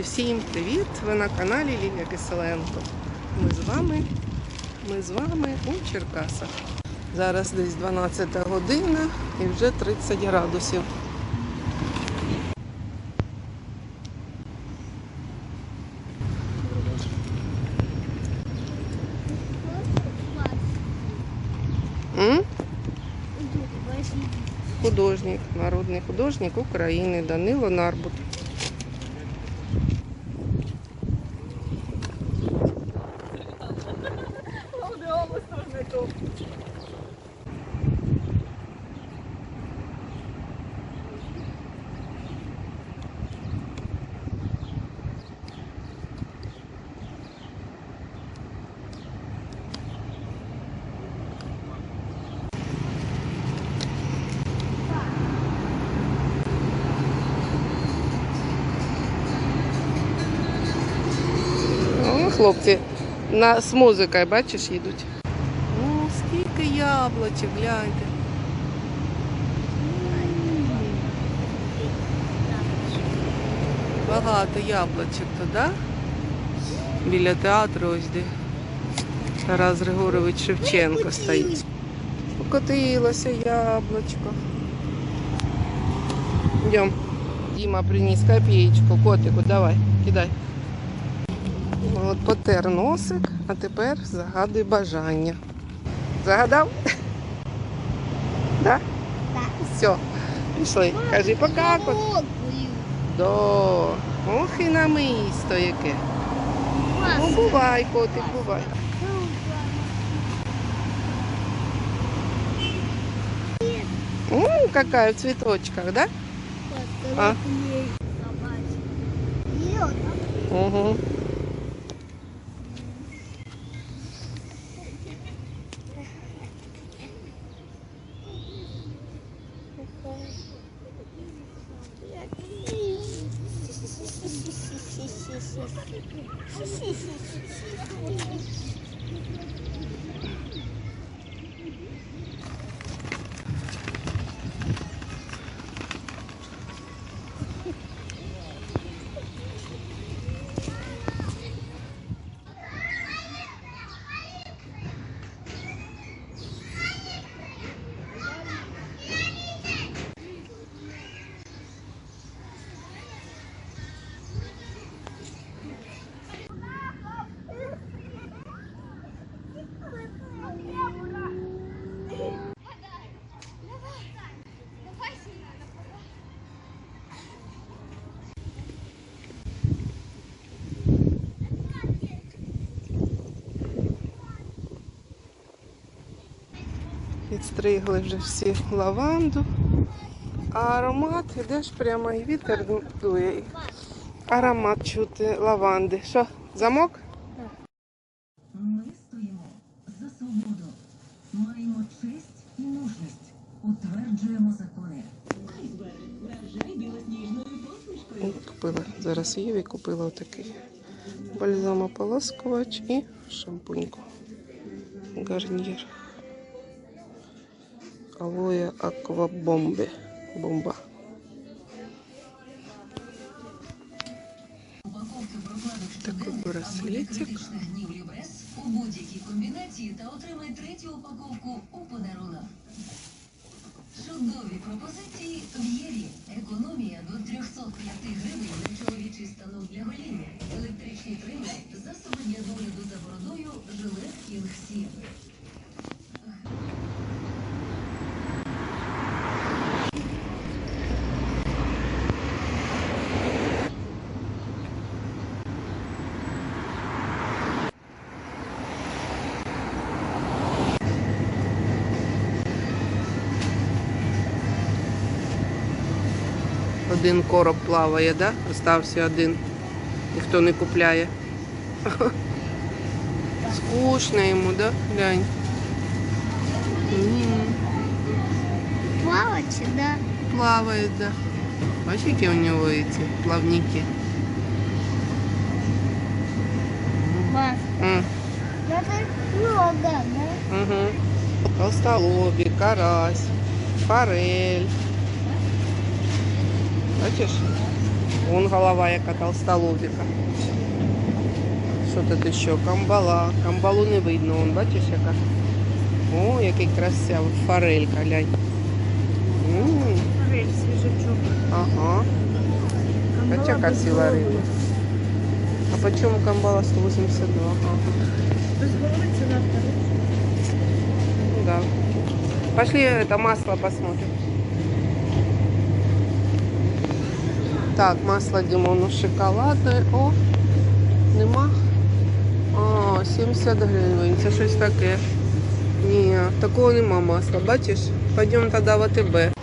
Друзі, всім привіт! Ви на каналі Лілія Киселенко. Ми з вами, ми з вами у Черкасах. Зараз десь 12 година і вже 30 градусів. М? Художник, народний художник України Данило Нарбут. О, хлопці на, з музикою, бачиш, їдуть. О, скільки яблучок, гляньте. Багато яблучок то, да? Біля театру ось де. Тарас Григорович Шевченко стоїть. Покотилося яблучко. Йдем. Діма приніс копеечку, котику, давай, кидай. От потер носик, а тепер загадуй бажання. Загадав? Да? Так. Все, пішли. Кажи пока. кот. До. Ох і намисто яке. Ну бувай, котик, бувай. М, какая в цветочках, да? А? Угу. Xixi, xixi, xixi. Відстригли вже всі лаванду. А аромат, ідеш прямо і вітер дує. Аромат чути лаванди. Що, замок? Ми стоїмо за свободу, маємо честь і мужність, утверджуємо закони. Купила зараз Єві купила отакий бальзамополаскувач і шампуньку. Гарнір. Алоя аквабомби. Бомба. Упаковки прокладок Такий щоденних або браслетик. лікаричних днів Лібрес у будь-якій комбінації та отримай третю упаковку у подарунок. Чудові пропозиції в Єві. Економія до 305 гривень на чоловічий станок для гоління, електричні Один короб плаває, да? Остався один. Ніхто не купляє. Скучно йому, да? Глянь. Плавать, да? Плавает, да. Бачиш, які у нього эти плавники. Мам, М, это много, да? Угу. Толстолобик, карась, форель. Бачиш? Вон голова яка толстолобіка. Що тут ще? Камбала. Камбалу не видно, вон, бачиш яка. О, який красивий. Форелька, глянь. М, Форель, свіжачок. Ага. Хоча красива риба. А по чому камбала 182? Ага. Без голови ціна вторая. Ну да. Пошли это масло посмотрим. Так, масло Дімону шоколадне. О, нема. О, 70 гривень. Це щось таке. Ні, такого нема масла. Бачиш? Пойдемо тоді в АТБ.